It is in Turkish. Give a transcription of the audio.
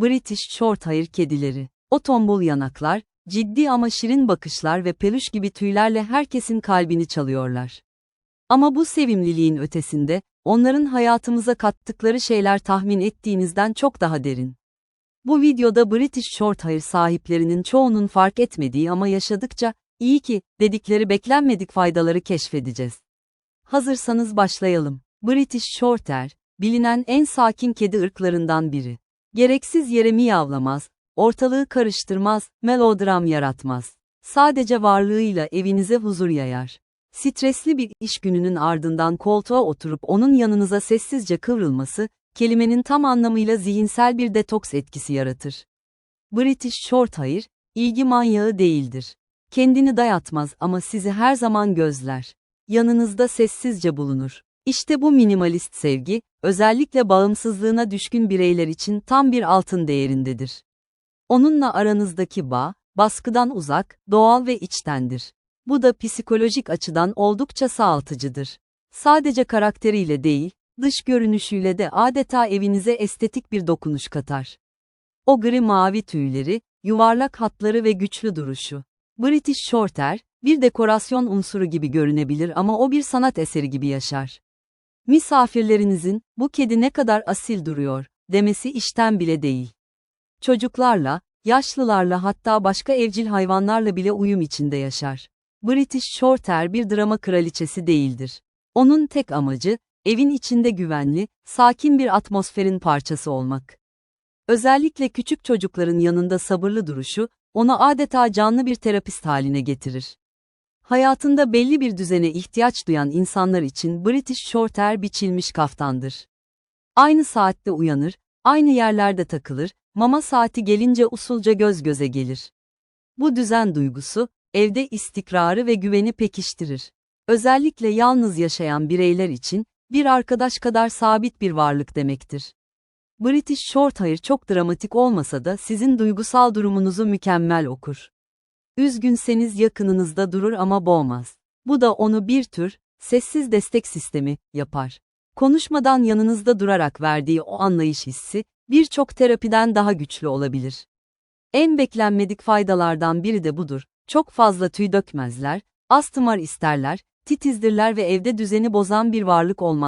British Shorthair kedileri. O tombul yanaklar, ciddi ama şirin bakışlar ve peluş gibi tüylerle herkesin kalbini çalıyorlar. Ama bu sevimliliğin ötesinde, onların hayatımıza kattıkları şeyler tahmin ettiğinizden çok daha derin. Bu videoda British Shorthair sahiplerinin çoğunun fark etmediği ama yaşadıkça, iyi ki, dedikleri beklenmedik faydaları keşfedeceğiz. Hazırsanız başlayalım. British Shorthair, bilinen en sakin kedi ırklarından biri. Gereksiz yere miyavlamaz, ortalığı karıştırmaz, melodram yaratmaz. Sadece varlığıyla evinize huzur yayar. Stresli bir iş gününün ardından koltuğa oturup onun yanınıza sessizce kıvrılması, kelimenin tam anlamıyla zihinsel bir detoks etkisi yaratır. British Shorthair, ilgi manyağı değildir. Kendini dayatmaz ama sizi her zaman gözler. Yanınızda sessizce bulunur. İşte bu minimalist sevgi, özellikle bağımsızlığına düşkün bireyler için tam bir altın değerindedir. Onunla aranızdaki bağ, baskıdan uzak, doğal ve içtendir. Bu da psikolojik açıdan oldukça sağaltıcıdır. Sadece karakteriyle değil, dış görünüşüyle de adeta evinize estetik bir dokunuş katar. O gri mavi tüyleri, yuvarlak hatları ve güçlü duruşu. British Shorthair, bir dekorasyon unsuru gibi görünebilir ama o bir sanat eseri gibi yaşar. Misafirlerinizin, bu kedi ne kadar asil duruyor, demesi işten bile değil. Çocuklarla, yaşlılarla hatta başka evcil hayvanlarla bile uyum içinde yaşar. British Shorthair bir drama kraliçesi değildir. Onun tek amacı, evin içinde güvenli, sakin bir atmosferin parçası olmak. Özellikle küçük çocukların yanında sabırlı duruşu, onu adeta canlı bir terapist haline getirir. Hayatında belli bir düzene ihtiyaç duyan insanlar için British Shorthair biçilmiş kaftandır. Aynı saatte uyanır, aynı yerlerde takılır, mama saati gelince usulca göz göze gelir. Bu düzen duygusu, evde istikrarı ve güveni pekiştirir. Özellikle yalnız yaşayan bireyler için, bir arkadaş kadar sabit bir varlık demektir. British Shorthair çok dramatik olmasa da sizin duygusal durumunuzu mükemmel okur. Üzgünseniz yakınınızda durur ama boğmaz. Bu da onu bir tür, sessiz destek sistemi, yapar. Konuşmadan yanınızda durarak verdiği o anlayış hissi, birçok terapiden daha güçlü olabilir. En beklenmedik faydalardan biri de budur. Çok fazla tüy dökmezler, astımar isterler, titizdirler ve evde düzeni bozan bir varlık olmaz.